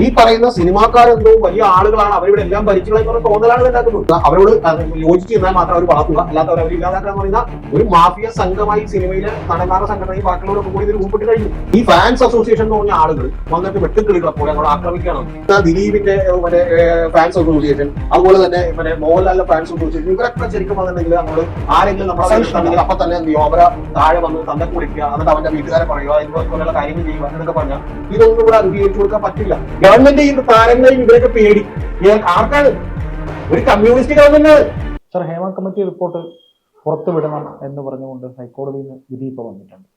ഈ പറയുന്ന സിനിമാക്കാരെന്തോ വലിയ ആളുകളാണ് അവരിവിടെ എല്ലാം ഭരിച്ചുള്ള തോന്നലാണ് ഉണ്ടാക്കുന്നത്. അവരോട് യോജിച്ച് നിന്നാൽ മാത്രം അവർ വളർത്തുക. അല്ലാത്തവർ അവർ ഇല്ലാതാക്കുക എന്ന് പറയുന്ന ഒരു മാഫിയ സംഘമായി സിനിമയിലെ നടന്മാരുടെ സംഘടനയും ബാക്കിയുള്ളവരൊക്കെ കൂടി ഇതിൽ ഉൾപ്പെട്ട് കഴിഞ്ഞു. ഈ ഫാൻസ് അസോസിയേഷൻ എന്ന് പറഞ്ഞ ആളുകൾ വന്നിട്ട് വെട്ടുക്കിളികളെ പോലെ ഞങ്ങൾ ആക്രമിക്കണം ദിലീപിന്റെ മറ്റേ ഫാൻസ് അസോസിയേഷൻ അതുപോലെ തന്നെ മറ്റേ മോഹൻലാലിന്റെ ഫാൻസ് അസോസിയേഷൻ ഇവരൊക്കെ ശരിക്കും വന്നിട്ടുണ്ടെങ്കിൽ നമ്മൾ ആരെങ്കിലും നമ്മളെ അപ്പൊ തന്നെ എന്ത് അവരെ താഴെ വന്ന് തന്നെ കുളിക്കുക എന്നിട്ട് അവന്റെ വീട്ടുകാരെ പറയുക ഇതുപോലെയുള്ള കാര്യങ്ങൾ ചെയ്യുക എന്നൊക്കെ പറഞ്ഞാൽ ഇതൊന്നും ഇവിടെ അംഗീകരിച്ചു കൊടുക്കാൻ പറ്റില്ല. ഗവൺമെന്റ് ഈ താരങ്ങളെയും ഇവരൊക്കെ പേടി. ആർക്കാണ്? ഒരു communist government sir Hema committee report പുറത്തുവിടണം എന്ന് പറഞ്ഞുകൊണ്ട് ഹൈക്കോടതിയിൽ നിന്ന് വിധി ഇപ്പോൾ വന്നിട്ടുണ്ട്.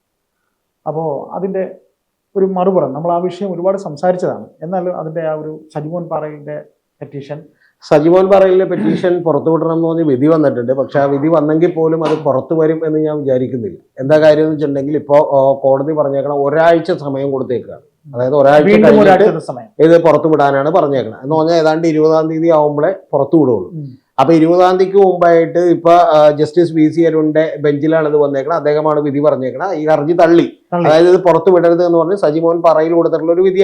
അപ്പോൾ അതിന്റെ ഒരു മറുപുറം നമ്മൾ ആ വിഷയം ഒരുപാട് സംസാരിച്ചതാണ്. എന്നാൽ അതിന്റെ ആ ഒരു സജിമോൻ പാറയിലെ പെറ്റീഷൻ സജിമോൻ പാറയിലെ പെറ്റീഷൻ പുറത്തുവിടണം എന്ന് പറഞ്ഞ് വിധി വന്നിട്ടുണ്ട്. പക്ഷെ ആ വിധി വന്നെങ്കിൽ പോലും അത് പുറത്തു വരും എന്ന് ഞാൻ വിചാരിക്കുന്നില്ല. എന്താ കാര്യം എന്ന് വെച്ചിട്ടുണ്ടെങ്കിൽ ഇപ്പോൾ കോടതി പറഞ്ഞേക്കണം ഒരാഴ്ച സമയം കൊടുത്തേക്കാണ്. അതായത് ഒരാഴ്ച ഇത് പുറത്തു വിടാനാണ് പറഞ്ഞേക്കുന്നത് എന്ന് പറഞ്ഞാൽ ഏതാണ്ട് ഇരുപതാം തീയതി ആവുമ്പോഴേ പുറത്തു വിടുള്ളൂ. ഉം. അപ്പൊ ഇരുപതാം തീയതിക്ക് മുമ്പായിട്ട് ഇപ്പൊ ജസ്റ്റിസ് വി സി അരുണിന്റെ ബെഞ്ചിലാണ് ഇത് വന്നേക്കുന്നത് അദ്ദേഹമാണ് വിധി പറഞ്ഞേക്കുന്നത് ഈ ഹർജി തള്ളി. അതായത് ഇത് പുറത്തു വിടരുത് എന്ന് പറഞ്ഞ് സജിമോൻ പറയിൽ കൊടുത്തിട്ടുള്ള ഒരു വിധി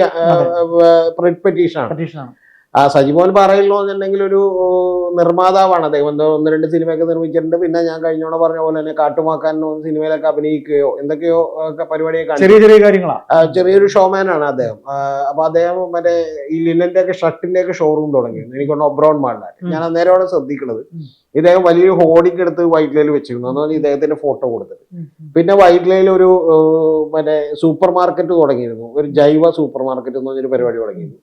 പെറ്റീഷനാണ് ആ സജിമോൻ പറയുള്ളൂ എന്നുണ്ടെങ്കിൽ ഒരു നിർമ്മാതാവാണ്. അദ്ദേഹം എന്തോ ഒന്ന് രണ്ട് സിനിമയൊക്കെ നിർമ്മിച്ചിട്ടുണ്ട്. പിന്നെ ഞാൻ കഴിഞ്ഞോടെ പറഞ്ഞ പോലെ തന്നെ കാട്ടുമാക്കാൻ എന്ന് സിനിമയിലൊക്കെ അഭിനയിക്കുകയോ എന്തൊക്കെയോ ഒക്കെ പരിപാടിയൊക്കെ ചെറിയ ചെറിയ കാര്യങ്ങളാണ് ചെറിയൊരു ഷോമാനാണ് അദ്ദേഹം. അപ്പൊ അദ്ദേഹം മറ്റേ ഈ ലിനന്റെ ഒക്കെ ഷർട്ടിന്റെ ഒക്കെ ഷോറൂം തുടങ്ങി എനിക്കൊണ്ട് ഒബ്രോൺ മാളിലാണ് ഞാൻ ഞാൻ അന്നേരമാണ് ശ്രദ്ധിക്കുന്നത്. ഇദ്ദേഹം വലിയൊരു ഹോർഡിംഗ് എടുത്ത് വൈറ്റ് ലൈൽ വെച്ചിരുന്നു. എന്നാൽ ഇദ്ദേഹത്തിന്റെ ഫോട്ടോ കൊടുത്തിട്ട് പിന്നെ വൈറ്റ് ലൈൽ ഒരു മറ്റേ സൂപ്പർ മാർക്കറ്റ് തുടങ്ങിയിരുന്നു. ഒരു ജൈവ സൂപ്പർ മാർക്കറ്റ് എന്ന് പറഞ്ഞൊരു പരിപാടി തുടങ്ങിയിരുന്നു.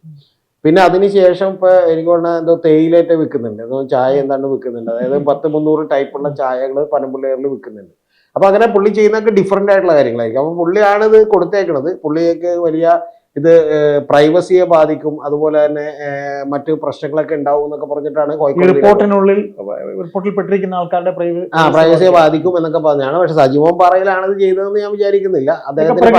പിന്നെ അതിനുശേഷം ഇപ്പൊ എനിക്ക് പറഞ്ഞാൽ എന്തോ തേയിലേറ്റ് വിൽക്കുന്നുണ്ട്. എന്തോ ചായ എന്താണ്ട് വിൽക്കുന്നുണ്ട്. അതായത് പത്ത് മുന്നൂറ് ടൈപ്പുള്ള ചായകൾ പനമ്പുള്ളികളിൽ വിൽക്കുന്നുണ്ട്. അപ്പൊ അങ്ങനെ പുള്ളി ചെയ്യുന്നതൊക്കെ ഡിഫറെന്റ് ആയിട്ടുള്ള കാര്യങ്ങളായിരിക്കും. അപ്പൊ പുള്ളിയാണ് ഇത് കൊടുത്തേക്കണത്. പുള്ളിക്ക് വലിയ ഇത് പ്രൈവസിയെ ബാധിക്കും. അതുപോലെ തന്നെ മറ്റു പ്രശ്നങ്ങളൊക്കെ ഉണ്ടാവും എന്നൊക്കെ പറഞ്ഞിട്ടാണ് റിപ്പോർട്ടിനുള്ളിൽ റിപ്പോർട്ടിൽ പെട്ടിരിക്കുന്ന ആൾക്കാരുടെ ആ പ്രൈവസിയെ ബാധിക്കും എന്നൊക്കെ പറഞ്ഞാണ്. പക്ഷെ സജീവം പാറയിലാണ് ഇത് ചെയ്തതെന്ന് ഞാൻ വിചാരിക്കുന്നില്ല. അദ്ദേഹത്തിന്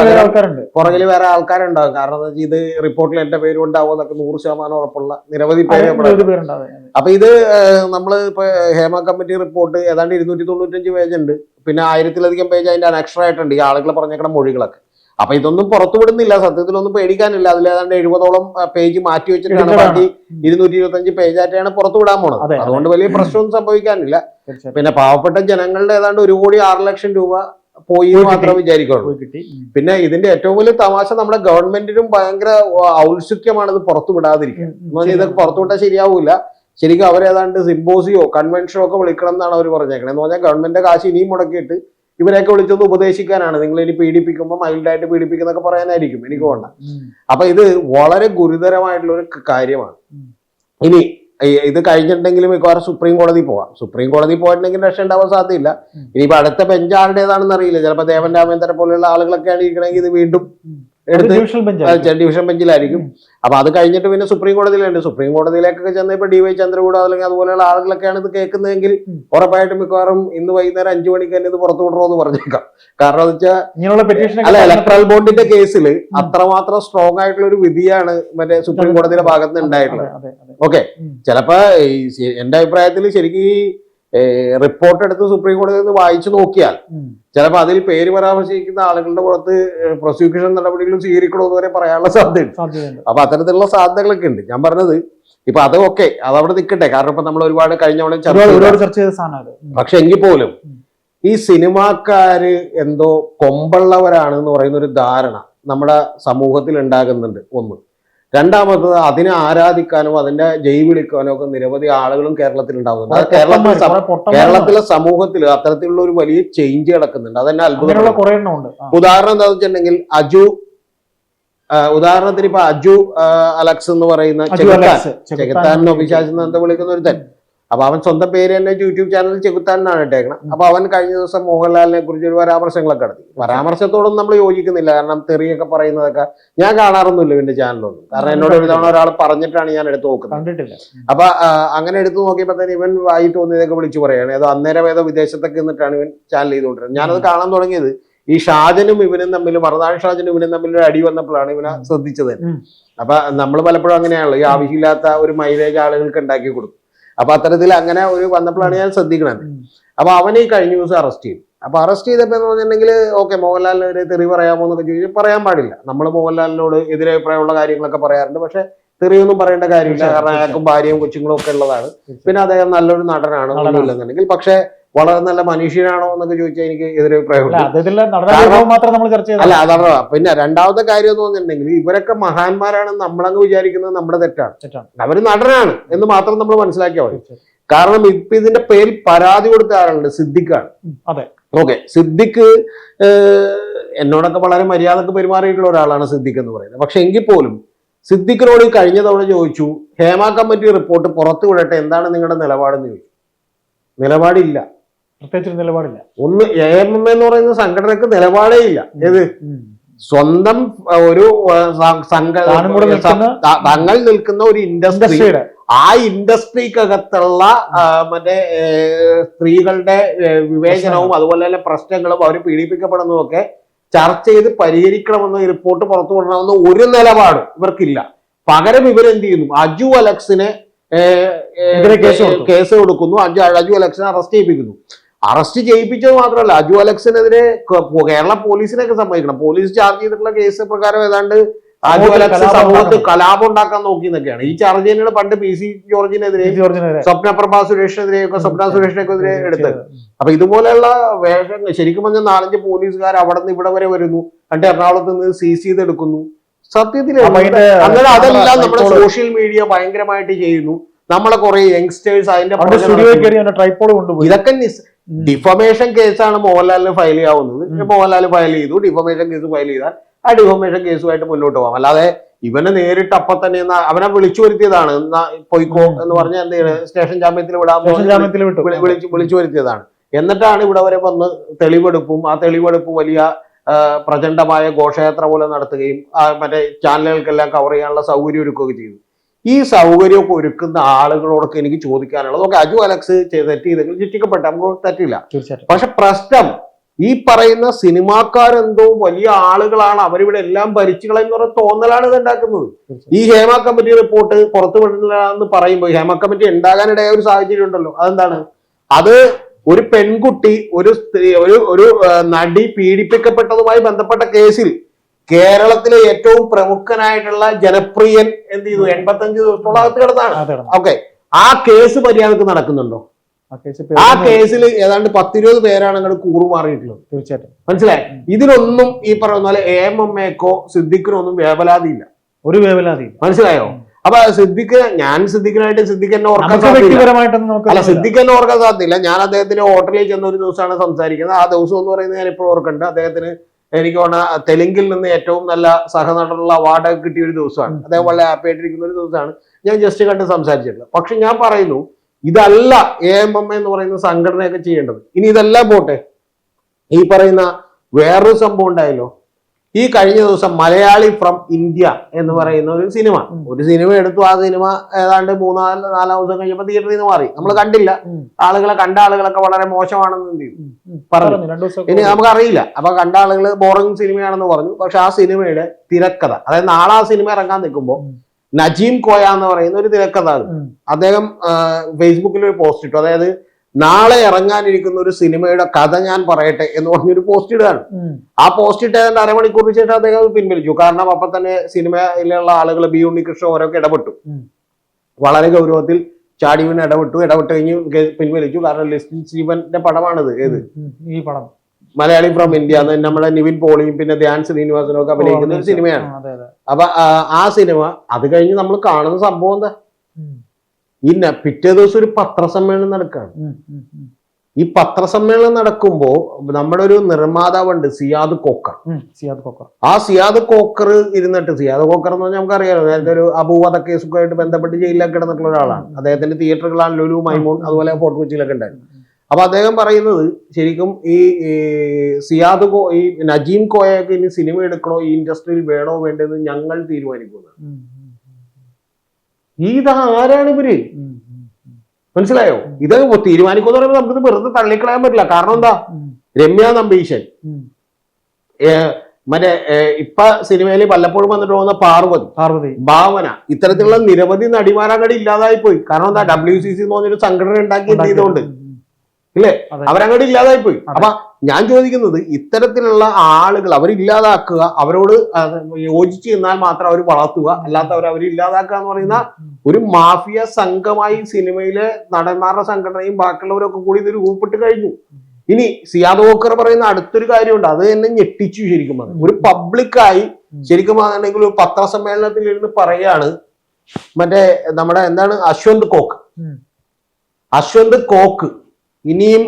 പുറകിൽ വേറെ ആൾക്കാരുണ്ടാവും. കാരണം എന്താ വെച്ചാൽ ഇത് റിപ്പോർട്ടിൽ എന്റെ പേരും ഉണ്ടാവും എന്നൊക്കെ നൂറ് ശതമാനം ഉറപ്പുള്ള നിരവധി പേര് പേരുണ്ടാവും. അപ്പൊ ഇത് നമ്മൾ ഇപ്പൊ ഹേമ കമ്മിറ്റി റിപ്പോർട്ട് ഏതാണ്ട് ഇരുന്നൂറ്റി തൊണ്ണൂറ്റഞ്ച് പേജ് ഉണ്ട്. പിന്നെ ആയിരത്തിലധികം പേജ് അതിന്റെ അനക്ഷറായിട്ടുണ്ട് ഈ ആളുകൾ പറഞ്ഞേക്കണ മൊഴികളൊക്കെ. അപ്പൊ ഇതൊന്നും പുറത്തു വിടുന്നില്ല സത്യത്തിലൊന്നും പേടിക്കാനില്ല. അതിൽ ഏതാണ്ട് എഴുപതോളം പേജ് മാറ്റി വെച്ചിട്ടാണ്. ബാക്കി ഇരുന്നൂറ്റി ഇരുപത്തഞ്ച് പേജ് ആയിട്ടാണ് പുറത്തു വിടാൻ പോണത്. അതെ, അതെ. അതുകൊണ്ട് വലിയ പ്രശ്നമൊന്നും സംഭവിക്കാനില്ല. പിന്നെ പാവപ്പെട്ട ജനങ്ങളുടെ ഏതാണ്ട് ഒരു കോടി ആറ് ലക്ഷം രൂപ പോയി മാത്രമേ വിചാരിക്കുള്ളൂ. പിന്നെ ഇതിന്റെ ഏറ്റവും വലിയ തമാശ നമ്മുടെ ഗവൺമെന്റിനും ഭയങ്കര ഔത്സുക്യമാണ് ഇത് പുറത്തു വിടാതിരിക്കുക ഇതൊക്കെ പുറത്തു വിട്ടാൽ ശരിയാവൂല. ശരിക്കും അവരേതാണ്ട് സിംബോസിയോ കൺവെൻഷനോ ഒക്കെ വിളിക്കണം എന്നാണ് അവർ പറഞ്ഞേക്കണേ. എന്ന് പറഞ്ഞാൽ ഗവൺമെന്റിന്റെ കാശ് ഇനിയും മുടക്കിയിട്ട് ഇവരെയൊക്കെ വിളിച്ചൊന്ന് ഉപദേശിക്കാനാണ്. നിങ്ങൾ ഇനി പീഡിപ്പിക്കുമ്പോൾ മൈൽഡായിട്ട് പീഡിപ്പിക്കുന്നൊക്കെ പറയാനായിരിക്കും. എനിക്ക് വേണ്ട. അപ്പൊ ഇത് വളരെ ഗുരുതരമായിട്ടുള്ള ഒരു കാര്യമാണ്. ഇനി ഇത് കഴിഞ്ഞിട്ടുണ്ടെങ്കിൽ മിക്കവാറും സുപ്രീം കോടതി പോവാം. സുപ്രീം കോടതി പോയിട്ടുണ്ടെങ്കിൽ രക്ഷ ഉണ്ടാവാൻ സാധ്യതയില്ല. ഇനിയിപ്പോ അടുത്ത ബെഞ്ച് ആരുടേതാണെന്ന് അറിയില്ല. ചിലപ്പോൾ ദേവൻ രാമേന്ദ്രനെ പോലെയുള്ള ആളുകളൊക്കെയാണ് ഇരിക്കണമെങ്കിൽ ഇത് വീണ്ടും എടുത്ത് ഡിവിഷൻ ബെഞ്ചിലായിരിക്കും അപ്പൊ അത് കഴിഞ്ഞിട്ട് പിന്നെ സുപ്രീം കോടതിയിലുണ്ട് സുപ്രീം കോടതിയിലേക്കൊക്കെ ചെന്ന് ഇപ്പൊ ഡി വൈ ചന്ദ്രകൂട് അല്ലെങ്കിൽ അതുപോലെയുള്ള ആളുകളൊക്കെയാണ് ഇത് കേൾക്കുന്നതെങ്കിൽ. ഉറപ്പായിട്ടും മിക്കവാറും ഇന്ന് വൈകുന്നേരം അഞ്ചു മണിക്ക് തന്നെ ഇത് പുറത്തു വിടണമെന്ന് പറഞ്ഞേക്കാം. കാരണം എന്ന് വെച്ചാൽ അല്ല ഇലക്ട്രൽ ബോണ്ടിന്റെ കേസിൽ അത്രമാത്രം സ്ട്രോങ് ആയിട്ടുള്ള ഒരു വിധിയാണ് മറ്റേ സുപ്രീം കോടതിയുടെ ഭാഗത്ത് നിന്ന് ഉണ്ടായിട്ടുള്ളത്. ഓക്കെ ചിലപ്പോ എന്റെ അഭിപ്രായത്തിൽ ശരിക്കും ഈ റിപ്പോർട്ട് എടുത്ത് സുപ്രീം കോടതിയിൽ നിന്ന് വായിച്ചു നോക്കിയാൽ. ചിലപ്പോൾ അതിൽ പേര് പരാമർശിക്കുന്ന ആളുകളുടെ പുറത്ത് പ്രോസിക്യൂഷൻ നടപടികളും സ്വീകരിക്കണമെന്ന് വരെ പറയാനുള്ള സാധ്യതയുണ്ട്. അപ്പൊ അത്തരത്തിലുള്ള സാധ്യതകളൊക്കെ ഉണ്ട്. ഞാൻ പറഞ്ഞത് ഇപ്പൊ അതൊക്കെ അവിടെ നിൽക്കട്ടെ കാരണം ഇപ്പൊ നമ്മൾ ഒരുപാട് കഴിഞ്ഞ തവണ ചർച്ച ചെയ്ത-. പക്ഷെ എങ്കിൽ പോലും ഈ സിനിമാക്കാര് എന്തോ കൊമ്പുള്ളവരാണ് എന്ന് പറയുന്ന ഒരു ധാരണ നമ്മുടെ സമൂഹത്തിൽ ഉണ്ടാകുന്നുണ്ട്. ഒന്ന് രണ്ടാമത്തത് അതിനെ ആരാധിക്കാനോ അതിന്റെ ജൈ വിളിക്കാനോ ഒക്കെ നിരവധി ആളുകളും കേരളത്തിൽ ഉണ്ടാകുന്നുണ്ട് പൊട്ടന്മാര് കേരളത്തിലെ സമൂഹത്തിൽ അത്തരത്തിലുള്ള ഒരു വലിയ ചേഞ്ച് കിടക്കുന്നുണ്ട്. അതന്നെ അത്ഭുതം. ഉദാഹരണം എന്താണെന്ന് വെച്ചിട്ടുണ്ടെങ്കിൽ അജു ഉദാഹരണത്തിന് ഇപ്പൊ അജു അലക്സ് എന്ന് പറയുന്ന ചെകുത്താൻ. ചെകുത്താൻ പിശാചെന്ന് എന്താ വിളിക്കുന്ന ഒരു തൻ അപ്പൊ അവൻ സ്വന്തം പേര് തന്നെ യൂട്യൂബ് ചാനലിൽ എന്നാണ് ഇട്ടേക്കണം. അപ്പൊ അവൻ കഴിഞ്ഞ ദിവസം മോഹൻലാലിനെ കുറിച്ച് ഒരു പരാമർശങ്ങളൊക്കെ നടത്തി. പരാമർശത്തോടൊന്നും നമ്മൾ യോജിക്കുന്നില്ല. കാരണം തെറിയൊക്കെ പറയുന്നതൊക്കെ ഞാൻ കാണാറൊന്നുമില്ല ഇവന്റെ ചാനലൊന്നും കാരണം എന്നോട് ഒരു തവണ ഒരാൾ പറഞ്ഞിട്ടാണ് ഞാൻ എടുത്ത് നോക്കുന്നത്. കണ്ടിട്ടില്ല. അപ്പൊ അങ്ങനെ എടുത്തു നോക്കിയപ്പോ തന്നെ ഇവൻ വായി തോന്നിയതൊക്കെ വിളിച്ചു പറയുകയാണ് ഏതോ അന്നേരം ഏതോ വിദേശത്തൊക്കെ നിന്നിട്ടാണ് ഇവൻ ചാനൽ ചെയ്തുകൊണ്ടിരുന്നത്. ഞാനത് കാണാൻ തുടങ്ങിയത് ഈ ഷാജനും ഇവനും തമ്മിൽ മറുനാട് ഷാജനും ഇവനും തമ്മിൽ ഒരു അടി വന്നപ്പോഴാണ് ഇവനെ ശ്രദ്ധിച്ചത്. അപ്പൊ നമ്മൾ പലപ്പോഴും അങ്ങനെയാണല്ലോ. ഈ ആവശ്യമില്ലാത്ത ഒരു മൈലേജ് ആളുകൾക്ക് ഉണ്ടാക്കി കൊടുക്കും. അപ്പൊ അത്തരത്തിൽ അങ്ങനെ ഒരു വന്നപ്പോഴാണ് ഞാൻ ശ്രദ്ധിക്കണത്. അപ്പൊ അവനെ കഴിഞ്ഞ ദിവസം അറസ്റ്റ് ചെയ്തു. അപ്പൊ അറസ്റ്റ് ചെയ്തപ്പോ എന്ന് പറഞ്ഞിട്ടുണ്ടെങ്കിൽ ഓക്കെ മോഹൻലാലിനെതിരെ തെറി പറയാമോ എന്നൊക്കെ ചോദിച്ചാൽ പറയാൻ പാടില്ല. നമ്മൾ മോഹൻലാലിനോട് എതിരഭിപ്രായമുള്ള കാര്യങ്ങളൊക്കെ പറയാറുണ്ട്. പക്ഷെ തെറിയൊന്നും പറയേണ്ട കാര്യമില്ല. കാരണം അയാൾക്കും ഭാര്യയും കൊച്ചുങ്ങളും ഒക്കെ ഉള്ളതാണ്. പിന്നെ അദ്ദേഹം നല്ലൊരു നടനാണ് നടനാണ്. ഒന്നുമില്ലെന്നുണ്ടെങ്കിൽ. പക്ഷെ വളരെ നല്ല മനുഷ്യനാണോ എന്നൊക്കെ ചോദിച്ചാൽ എനിക്ക് എതിരഭിപ്രായമുണ്ട് അല്ല അതാണ്. പിന്നെ രണ്ടാമത്തെ കാര്യം എന്ന് പറഞ്ഞിട്ടുണ്ടെങ്കിൽ ഇവരൊക്കെ മഹാന്മാരാണെന്ന് നമ്മളങ്ങ് വിചാരിക്കുന്നത് നമ്മുടെ തെറ്റാണ്. അവർ നടനാണ് എന്ന് മാത്രം നമ്മൾ മനസ്സിലാക്കിയാൽ മതി. കാരണം ഇപ്പൊ ഇതിന്റെ പേരിൽ പരാതി കൊടുത്ത ആരാണ് സിദ്ദിഖാണ്. അതെ. ഓക്കെ സിദ്ദിഖ് എന്നോടൊക്കെ വളരെ മര്യാദയ്ക്ക് പെരുമാറിയിട്ടുള്ള ഒരാളാണ് സിദ്ദിഖ് എന്ന് പറയുന്നത്. പക്ഷെ എങ്കിൽ പോലും സിദ്ദിഖിനോട് കഴിഞ്ഞ തവണ ചോദിച്ചു ഹേമ കമ്മിറ്റി റിപ്പോർട്ട് പുറത്തു വിടട്ടെ എന്താണ് നിങ്ങളുടെ നിലപാടെന്ന് ചോദിച്ചു. നിലപാടില്ല. പ്രത്യേകിച്ച് നിലപാടില്ല. ഒന്ന് എ എം എം എന്ന് പറയുന്ന സംഘടനക്ക് നിലപാടേ ഇല്ല. ഏത്? സ്വന്തം ഒരു തങ്ങൾ നിൽക്കുന്ന ഒരു ഇൻഡസ്ട്രി. ഇൻഡസ്ട്രിയുടെ. ആ ഇൻഡസ്ട്രിക്കകത്തുള്ള മറ്റേ സ്ത്രീകളുടെ വിവേചനവും അതുപോലെ തന്നെ പ്രശ്നങ്ങളും അവർ പീഡിപ്പിക്കപ്പെടുന്നതും ഒക്കെ ചർച്ച ചെയ്ത് പരിഹരിക്കണമെന്ന് ഈ റിപ്പോർട്ട് പുറത്തു കൊണ്ടുവരണമെന്ന് ഒരു നിലപാടും ഇവർക്കില്ല. പകരം ഇവരെന്ത് ചെയ്യുന്നു? അജു അലക്സിനെ കേസ് കൊടുക്കുന്നു. അജു അജു അലക്സിനെ അറസ്റ്റ് ചെയ്യിപ്പിക്കുന്നു. അറസ്റ്റ് ചെയ്യിപ്പിച്ചത് മാത്രമല്ല അജു അലക്സിനെതിരെ കേരള പോലീസിനൊക്കെ സമ്മതിക്കണം. പോലീസ് ചാർജ് ചെയ്തിട്ടുള്ള കേസ് പ്രകാരം ഏതാണ്ട് അജു അലക്സ് സമൂഹത്ത് കലാപം ഉണ്ടാക്കാൻ നോക്കി. എന്നൊക്കെയാണ് ഈ ചാർജ് തന്നെയാണ് പണ്ട് പി സി ജോർജിനെതിരെ സ്വപ്ന പ്രഭാ സുരേഷിനെതിരെയൊക്കെ സ്വപ്ന സുരേഷിനെതിരെ എടുത്തത്. അപ്പൊ ഇതുപോലെയുള്ള വേഷം ശരിക്കും പറഞ്ഞാൽ നാലഞ്ച് പോലീസുകാർ അവിടെ നിന്ന് ഇവിടെ വരെ വരുന്നു. എന്നിട്ട് എറണാകുളത്ത് നിന്ന് സീസ് ചെയ്തെടുക്കുന്നു. സത്യത്തിൽ അങ്ങനെ അതെല്ലാം നമ്മുടെ സോഷ്യൽ മീഡിയ ഭയങ്കരമായിട്ട് ചെയ്യുന്നു. നമ്മളെ കുറെ യങ്സ്റ്റേഴ്സ് അതിന്റെ ഇതൊക്കെ. ഡിഫമേഷൻ കേസാണ് മോഹൻലാലിന് ഫയൽ ചെയ്യാവുന്നത്. മോഹൻലാൽ ഫയൽ ചെയ്തു. ഡിഫമേഷൻ കേസ് ഫയൽ ചെയ്താൽ ആ ഡിഫമേഷൻ കേസുമായിട്ട് മുന്നോട്ട് പോകാം. അല്ലാതെ ഇവനെ നേരിട്ട് അപ്പൊ തന്നെ അവനെ വിളിച്ചു വരുത്തിയതാണ്. എന്നാ പൊയ്ക്കോ എന്ന് പറഞ്ഞ എന്ത് സ്റ്റേഷൻ ജാമ്യത്തിൽ വിടാൻ വിളിച്ചു വിളിച്ചു വരുത്തിയതാണ്. എന്നിട്ടാണ് ഇവിടെ വരെ വന്ന് തെളിവെടുപ്പും ആ തെളിവെടുപ്പ് വലിയ പ്രചണ്ഡമായ ഘോഷയാത്ര പോലെ നടത്തുകയും മറ്റേ ചാനലുകൾക്കെല്ലാം കവർ ചെയ്യാനുള്ള സൗകര്യം ഒരുക്കുകയും ചെയ്തു. ഈ സൗകര്യമൊക്കെ ഒരുക്കുന്ന ആളുകളോടൊക്കെ എനിക്ക് ചോദിക്കാനുള്ളത്. ഓക്കെ അജു അലക്സ് തെറ്റ് ചെയ്തെങ്കിൽ ശിക്ഷിക്കപ്പെട്ടെ. നമുക്ക് തെറ്റില്ല. പക്ഷെ പ്രശ്നം ഈ പറയുന്ന സിനിമാക്കാരെന്തോ വലിയ ആളുകളാണ് അവരിവിടെ എല്ലാം ഭരിച്ചു കളയുന്ന പറയുന്ന തോന്നലാണ് ഇത് ഉണ്ടാക്കുന്നത്. ഈ ഹേമ കമ്മിറ്റി റിപ്പോർട്ട് പുറത്തു വിടുന്നില്ലാന്ന് പറയുമ്പോൾ ഹേമ കമ്മിറ്റി ഉണ്ടാകാനിടയായ ഒരു സാഹചര്യം ഉണ്ടല്ലോ. അതെന്താണ്? അത് ഒരു പെൺകുട്ടി ഒരു സ്ത്രീ ഒരു ഒരു നടി പീഡിപ്പിക്കപ്പെട്ടതുമായി ബന്ധപ്പെട്ട കേസിൽ കേരളത്തിലെ ഏറ്റവും പ്രമുഖനായിട്ടുള്ള ജനപ്രിയൻ എന്ത് ചെയ്തു? എൺപത്തഞ്ച് ദിവസത്തോളം അകത്ത് കിടന്നാണ് ഓക്കെ ആ കേസ് മര്യാദയ്ക്ക് നടക്കുന്നുണ്ടോ? ആ കേസിൽ ഏതാണ്ട് പത്തിരുപത് പേരാണ് അങ്ങോട്ട് കൂറുമാറിയിട്ടുള്ളത്. തീർച്ചയായിട്ടും. മനസ്സിലായി? ഇതിനൊന്നും ഈ പറയുന്ന പോലെ എ എം എം എക്കോ വേവലാതിയില്ല. ഒരു വേവലാതി മനസ്സിലായോ? അപ്പൊ സിദ്ദിഖ് ഞാൻ സിദ്ദിഖിനായിട്ട് സിദ്ദിഖ് എന്നെ ഓർക്കാൻ അല്ല സിദ്ദിഖ് എന്നെ ഓർക്കാൻ സാധ്യതയില്ല ഞാൻ അദ്ദേഹത്തിന്റെ ഹോട്ടലിൽ ചെന്ന ഒരു ദിവസമാണ് സംസാരിക്കുന്നത്. ആ ദിവസം എന്ന് പറയുന്നത് ഞാൻ ഇപ്പോൾ ഓർക്കുന്നുണ്ട്. അദ്ദേഹത്തിന് എനിക്ക് തോന്നുന്ന തെലുങ്കിൽ നിന്ന് ഏറ്റവും നല്ല സഹനടനുള്ള അവാർഡ് കിട്ടിയ ഒരു ദിവസമാണ്. അദ്ദേഹം വളരെ ഹാപ്പി ആയിട്ടിരിക്കുന്ന ഒരു ദിവസമാണ്. ഞാൻ ജസ്റ്റ് കണ്ട് സംസാരിച്ചിട്ടുള്ളത് പക്ഷെ ഞാൻ പറയുന്നു ഇതല്ല എ എം എം എന്ന് പറയുന്ന സംഘടനയൊക്കെ ചെയ്യേണ്ടത്. ഇനി ഇതെല്ലാം പോട്ടെ? ഈ പറയുന്ന വേറൊരു സംഭവം ഉണ്ടായല്ലോ? ഈ കഴിഞ്ഞ ദിവസം മലയാളി ഫ്രം ഇന്ത്യ എന്ന് പറയുന്ന ഒരു സിനിമ ഒരു സിനിമ എടുത്തു. ആ സിനിമ ഏതാണ്ട് മൂന്നാൽ നാലാം ദിവസം കഴിഞ്ഞപ്പോൾ തിയേറ്ററിൽ നിന്ന് മാറി. നമ്മൾ കണ്ടില്ല. ആളുകളെ കണ്ട ആളുകളൊക്കെ വളരെ മോശമാണെന്ന്. പറഞ്ഞു. ഇനി നമുക്കറിയില്ല. അപ്പൊ കണ്ട ആളുകൾ ബോറിംഗ് സിനിമയാണെന്ന് പറഞ്ഞു. പക്ഷെ ആ സിനിമയുടെ തിരക്കഥ അതായത് നാളെ ആ സിനിമ ഇറങ്ങാൻ നിൽക്കുമ്പോൾ നജീം കോയ എന്ന് പറയുന്ന ഒരു തിരക്കഥ അദ്ദേഹം ഫേസ്ബുക്കിൽ ഒരു പോസ്റ്റ് ഇട്ടു. അതായത് നാളെ ഇറങ്ങാനിരിക്കുന്ന ഒരു സിനിമയുടെ കഥ ഞാൻ പറയട്ടെ എന്ന് പറഞ്ഞൊരു പോസ്റ്റ് ഇടുകയാണ്. ആ പോസ്റ്റ് ഇട്ടതിന്റെ അരമണിക്കൂറിന് ശേഷം അദ്ദേഹം പിൻവലിച്ചു. കാരണം അപ്പൊ തന്നെ സിനിമയിലുള്ള ആളുകൾ ബി ഉണ്ണികൃഷ്ണൻ ഓരോക്കെ ഇടപെട്ടു. വളരെ ഗൗരവത്തിൽ ചാടിവിന് ഇടപെട്ടു. ഇടപെട്ട് കഴിഞ്ഞ് പിൻവലിച്ചു. കാരണം ലിസ്റ്റിൻ സ്റ്റീവന്റെ പടമാണിത്. ഏത്? ഈ പടം. മലയാളി ഫ്രം ഇന്ത്യ നമ്മുടെ നിവിൻ പോളിയും പിന്നെ ധ്യാൻ ശ്രീനിവാസനും ഒക്കെ അഭിനയിക്കുന്ന ഒരു സിനിമയാണ്. അപ്പൊ ആ, സിനിമ അത് കഴിഞ്ഞ് നമ്മൾ കാണുന്ന സംഭവം എന്താ. ഈ പിറ്റേ ദിവസം ഒരു പത്രസമ്മേളനം നടക്കുകയാണ്. ഈ പത്രസമ്മേളനം നടക്കുമ്പോ നമ്മുടെ ഒരു നിർമ്മാതാവുണ്ട് സിയാദ് കോക്കർ. സിയാദ് കോക്കർ. ആ സിയാദ് കോക്കർ ഇരുന്നിട്ട് സിയാദ് കോക്കർ എന്ന് പറഞ്ഞാൽ നമുക്കറിയാലോ നേരത്തെ ഒരു അപൂവത കേസൊക്കെ ആയിട്ട് ബന്ധപ്പെട്ട് ജയിലിലൊക്കെ കിടന്നിട്ടുള്ള ഒരാളാണ്. അദ്ദേഹത്തിന്റെ തിയേറ്ററുകളാണ് ലുലു മൈമൂൺ അതുപോലെ ഫോർട്ട് കൊച്ചിയിലൊക്കെ ഉണ്ടായിരുന്നു അപ്പൊ അദ്ദേഹം പറയുന്നത് ശരിക്കും ഈ സിയാദ് കോ ഈ നജീം കോയൊക്കെ ഇനി സിനിമ എടുക്കണോ ഈ ഇൻഡസ്ട്രിയിൽ വേണോ വേണ്ടത് ഞങ്ങൾ തീരുമാനിക്കുന്നത്. ഇത് ആരാണ് ഇവർ. മനസ്സിലായോ? ഇത് തീരുമാനിക്കുമെന്ന് പറയുമ്പോൾ നമുക്കിത് വെറുതെ തള്ളിക്കളയാൻ പറ്റില്ല. കാരണം എന്താ. രമ്യ നമ്പീശൻ. മറ്റേ ഇപ്പൊ സിനിമയിൽ വല്ലപ്പോഴും വന്നിട്ട് പോകുന്ന പാർവതി. പാർവതി. ഭാവന. ഇത്തരത്തിലുള്ള നിരവധി നടിമാരങ്ങടി ഇല്ലാതായി പോയി കാരണം എന്താ? ഡബ്ല്യു സി സി എന്ന് പറഞ്ഞൊരു സംഘടന ഉണ്ടാക്കി ചെയ്തുകൊണ്ട്. ഇല്ലേ? അവരങ്ങോട്ട് ഇല്ലാതായി പോയി. അപ്പൊ ഞാൻ ചോദിക്കുന്നത് ഇത്തരത്തിലുള്ള ആളുകൾ അവരില്ലാതാക്കുക അവരോട് യോജിച്ച് നിന്നാൽ മാത്രം അവർ വളർത്തുക അല്ലാത്തവർ അവർ ഇല്ലാതാക്കുക എന്ന് പറയുന്ന ഒരു മാഫിയ സംഘമായി സിനിമയിലെ നടന്മാരുടെ സംഘടനയും ബാക്കിയുള്ളവരൊക്കെ കൂടി ഇത് രൂപപ്പെട്ട് കഴിഞ്ഞു. ഇനി സിയാദ് വോക്കർ പറയുന്ന അടുത്തൊരു കാര്യമുണ്ട്. അത് എന്നെ ഞെട്ടിച്ചു ശരിക്കും പറഞ്ഞു ഒരു പബ്ലിക്കായി ശരിക്കും പറഞ്ഞിട്ടുണ്ടെങ്കിൽ ഒരു പത്രസമ്മേളനത്തിൽ ഇരുന്ന് പറയാണ് മറ്റേ നമ്മുടെ എന്താണ് അശ്വന്ത് കോക്ക്. അശ്വന്ത് കോക്ക്. ഇനിയും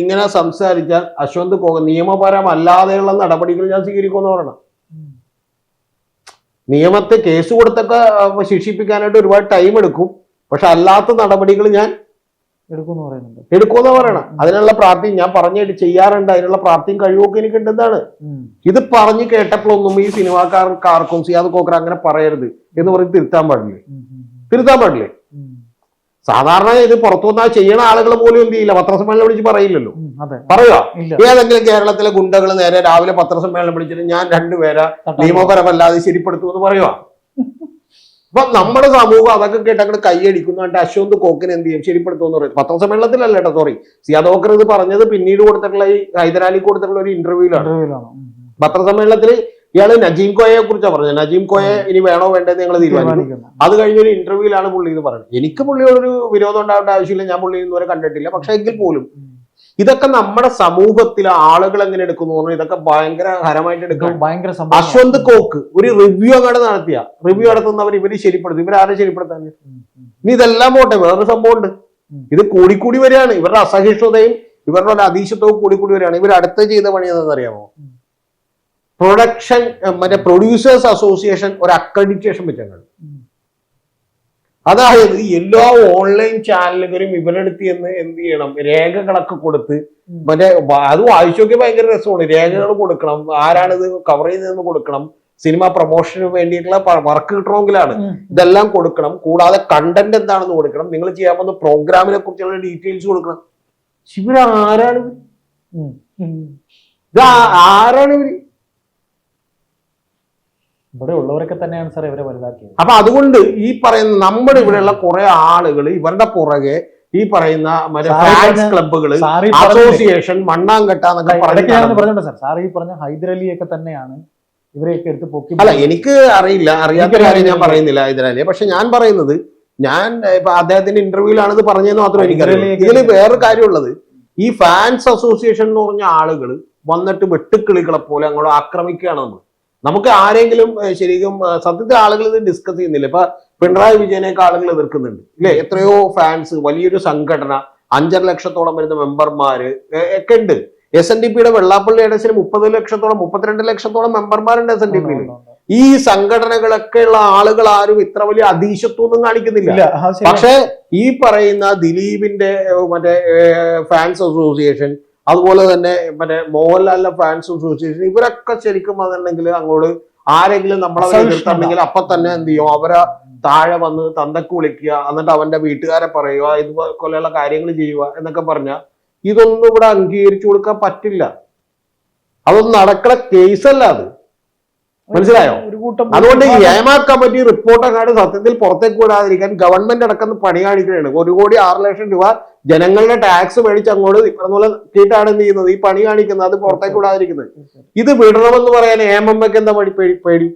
ഇങ്ങനെ സംസാരിച്ചാൽ അശ്വന്ത് നിയമപരമല്ലാതെയുള്ള നടപടികൾ ഞാൻ സ്വീകരിക്കുമെന്ന് പറയണം. നിയമത്തെ കേസ് കൊടുത്തൊക്കെ ശിക്ഷിപ്പിക്കാനായിട്ട് ഒരുപാട് ടൈം എടുക്കും. പക്ഷെ അല്ലാത്ത നടപടികൾ ഞാൻ എടുക്കുമെന്ന് പറയുന്നുണ്ട്. എടുക്കുമെന്ന് പറയണം. അതിനുള്ള പ്രാർത്ഥന ഞാൻ പറഞ്ഞിട്ട് ചെയ്യാറുണ്ട്. അതിനുള്ള പ്രാർത്ഥനയും കഴിവൊക്കെ എനിക്ക് ഉണ്ടെന്നാണ്. ഇത് പറഞ്ഞു കേട്ടപ്പോഴൊന്നും ഈ സിനിമാക്കാർക്കാർക്കും സിയാദ് കോക്കർ അങ്ങനെ പറയരുത് എന്ന് പറഞ്ഞ് തിരുത്താൻ പാടില്ലേ? തിരുത്താൻ പാടില്ലേ. സാധാരണ ഇത് പുറത്തു വന്നാൽ ചെയ്യണ ആളുകൾ പോലും എന്ത് ചെയ്യില്ല? പത്രസമ്മേളനം വിളിച്ച് പറയില്ലല്ലോ. പറയുക ഏതെങ്കിലും കേരളത്തിലെ ഗുണ്ടകൾ നേരെ രാവിലെ പത്രസമ്മേളനം വിളിച്ചിട്ട് ഞാൻ രണ്ടുപേരെ നിയമപരമല്ലാതെ ശരിപ്പെടുത്തുമെന്ന് പറയുക അപ്പൊ നമ്മുടെ സമൂഹം അതൊക്കെ കേട്ട് അങ്ങോട്ട് കൈയടിക്കുന്നുണ്ട് അശ്വന്ത് കോക്കിന് എന്ത് ചെയ്യും? ശരിപ്പെടുത്തുമെന്ന് പറയും. പത്രസമ്മേളനത്തിലല്ല കേട്ടോ സോറി സിയാദോക്കർ ഇത് പറഞ്ഞത് പിന്നീട് കൊടുത്തിട്ടുള്ള ഈ ഹൈദരാലി കൊടുത്തിട്ടുള്ള ഒരു ഇന്റർവ്യൂലാണ്. പത്രസമ്മേളനത്തിൽ ഇയാൾ നജീം കോയയെ കുറിച്ചാണ് പറഞ്ഞത്. നജീം കോയെ ഇനി വേണോ വേണ്ടെന്ന് ഞങ്ങൾ തീരുമാനിക്കും. തീരുമാനിക്കുന്നു. അത് കഴിഞ്ഞൊരു ഇന്റർവ്യൂലാണ് പുള്ളി ഇത് പറയുന്നത് എനിക്ക് പുള്ളിയോടൊരു വിരോധം ഉണ്ടാവേണ്ട ആവശ്യമില്ല. ഞാൻ പുള്ളി ഇന്നുവരെ കണ്ടിട്ടില്ല. പക്ഷെ എങ്കിൽ പോലും ഇതൊക്കെ നമ്മുടെ സമൂഹത്തിലെ ആളുകൾ എങ്ങനെ എടുക്കുന്നു എന്ന് പറഞ്ഞാൽ ഇതൊക്കെ ഭയങ്കര ഹരമായിട്ട് എടുക്കും. ഭയങ്കര അശ്വന്ത് കോക്ക് ഒരു റിവ്യൂ അങ്ങോട്ട് നടത്തിയ. റിവ്യൂ നടത്തുന്നവർ ഇവർ ശരിപ്പെടുത്തും. ഇവരാരെ ശരിപ്പെടുത്താൻ? ഇനി ഇതെല്ലാം പോട്ടെ. വേറൊരു സംഭവം ഉണ്ട്. ഉം. ഇത് കൂടിക്കൂടി വരികയാണ്. ഇവരുടെ അസഹിഷ്ണുതയും ഇവരുടെ ഒരു അതീശത്വവും കൂടിക്കൂടി വരികയാണ്. ഇവർ അടുത്ത ചെയ്ത പണി എന്താണെന്ന് അറിയാമോ? ഉം. പ്രൊഡക്ഷൻ മറ്റേ പ്രൊഡ്യൂസേഴ്സ് അസോസിയേഷൻ ഒരു അക്രഡിറ്റേഷൻ വെച്ചാണ് അതായത് എല്ലാ ഓൺലൈൻ ചാനലുകളും ഇവരെടുത്ത് എന്ന് എന്ത് ചെയ്യണം? രേഖകളൊക്കെ കൊടുത്ത്. മറ്റേ അത് വായിച്ചു നോക്കിയാൽ ഭയങ്കര രസമാണ്. രേഖകൾ കൊടുക്കണം. ആരാണ് ഇത് കവർ ചെയ്തതെന്ന് കൊടുക്കണം. സിനിമ പ്രൊമോഷന് വേണ്ടിയിട്ടുള്ള വർക്ക് കിട്ടണമെങ്കിലാണ്. ഇതെല്ലാം കൊടുക്കണം. കൂടാതെ കണ്ടന്റ് എന്താണെന്ന് കൊടുക്കണം. നിങ്ങൾ ചെയ്യാൻ പോകുന്ന പ്രോഗ്രാമിനെ കുറിച്ചുള്ള ഡീറ്റെയിൽസ് കൊടുക്കണം. ഇവരാരാണ് ഇവർ? ഇത് ആരാണ് ഇവർ ഇവിടെ ഉള്ളവരൊക്കെ തന്നെയാണ് സാർ ഇവരെ വലുതാക്കിയത്. അപ്പൊ അതുകൊണ്ട് ഈ പറയുന്ന നമ്മുടെ ഇവിടെയുള്ള കുറെ ആളുകൾ ഇവരുടെ പുറകെ ഈ പറയുന്ന ഫാൻസ്? അസോസിയേഷൻ മണ്ണാങ്കട്ട എന്നൊക്കെ ഇടയ്ക്ക് പറഞ്ഞ് ഞാൻ നടന്നു. പറഞ്ഞോട്ടെ സാർ. സാർ ഈ പറഞ്ഞ ഹൈദരലിയൊക്കെ തന്നെയാണ് ഇവരെയൊക്കെ എടുത്ത് പൊക്കി അല്ല എനിക്ക് അറിയില്ല. അറിയാത്ത കാര്യം ഞാൻ. പറയുന്നില്ല ഹൈദരാലിയെ. പക്ഷെ ഞാൻ പറയുന്നത് ഞാൻ ഇപ്പൊ അദ്ദേഹത്തിന്റെ ഇന്റർവ്യൂവിലാണ് ഇത് പറഞ്ഞതെന്ന് മാത്രമേ എനിക്കറിയില്ല ഇതിൽ വേറെ കാര്യമുള്ളത്. ഈ ഫാൻസ് അസോസിയേഷൻ എന്ന് പറഞ്ഞ ആളുകൾ വന്നിട്ട് വെട്ടുക്കിളികളെ പോലെ അങ്ങോട്ട് ആക്രമിക്കുകയാണ് നമ്മൾ നമുക്ക് ആരെങ്കിലും ശരിക്കും സത്യത്തിൽ ആളുകൾ ഇത് ഡിസ്കസ് ചെയ്യുന്നില്ല. ഇപ്പൊ പിണറായി വിജയനെയൊക്കെ ആളുകൾ എതിർക്കുന്നുണ്ട്. ഇല്ലേ? എത്രയോ ഫാൻസ് വലിയൊരു സംഘടന അഞ്ചര ലക്ഷത്തോളം വരുന്ന മെമ്പർമാര് ഒക്കെ ഉണ്ട്. എസ് എൻ ഡി പിയുടെ വെള്ളാപ്പള്ളി എഡസിന് മുപ്പത് ലക്ഷത്തോളം മുപ്പത്തിരണ്ട് ലക്ഷത്തോളം മെമ്പർമാരുണ്ട് എസ് എൻ ഡി പിയിൽ ഈ സംഘടനകളൊക്കെ ഉള്ള ആളുകൾ ആരും ഇത്ര വലിയ അതീശത്വമൊന്നും കാണിക്കുന്നില്ല. പക്ഷേ ഈ പറയുന്ന ദിലീപിന്റെ മറ്റേ ഫാൻസ് അസോസിയേഷൻ അതുപോലെ തന്നെ മറ്റേ മോഹൻലാലിന്റെ ഫാൻസും സൂക്ഷിച്ചു ഇവരൊക്കെ ശരിക്കും അതുണ്ടെങ്കിൽ അങ്ങോട്ട് ആരെങ്കിലും നമ്മളെ. എതിർത്തുണ്ടെങ്കിൽ അപ്പൊ തന്നെ എന്ത് ചെയ്യും? അവരെ താഴെ വന്ന് തന്തക്ക് വിളിക്കുക എന്നിട്ട് അവന്റെ വീട്ടുകാരെ പറയുക ഇതുപോലെയുള്ള കാര്യങ്ങൾ ചെയ്യുക എന്നൊക്കെ പറഞ്ഞ ഇതൊന്നും ഇവിടെ അംഗീകരിച്ചു കൊടുക്കാൻ പറ്റില്ല. അതൊന്നും നടക്കണ കേസല്ല അത്. മനസ്സിലായോ? അതുകൊണ്ട് ഏമ കമ്മിറ്റി റിപ്പോർട്ട് അങ്ങാണ്ട് സത്യത്തിൽ പുറത്തേക്ക് വിടാതിരിക്കാൻ ഗവൺമെന്റ് അടക്കം പണി കാണിക്കുകയാണ്. ഒരു കോടി ആറ് ലക്ഷം രൂപ ജനങ്ങളുടെ ടാക്സ് മേടിച്ച് അങ്ങോട്ട് ഇപ്പറഞ്ഞ കീട്ടാണ് എന്ത് ചെയ്യുന്നത്? ഈ പണി കാണിക്കുന്നത് അത് പുറത്തേക്ക് വിടാതിരിക്കുന്നത്. ഇത് വിടണമെന്ന് പറയാൻ ഹേമമ്മക്ക് എന്താ പണി പേടി പേടി.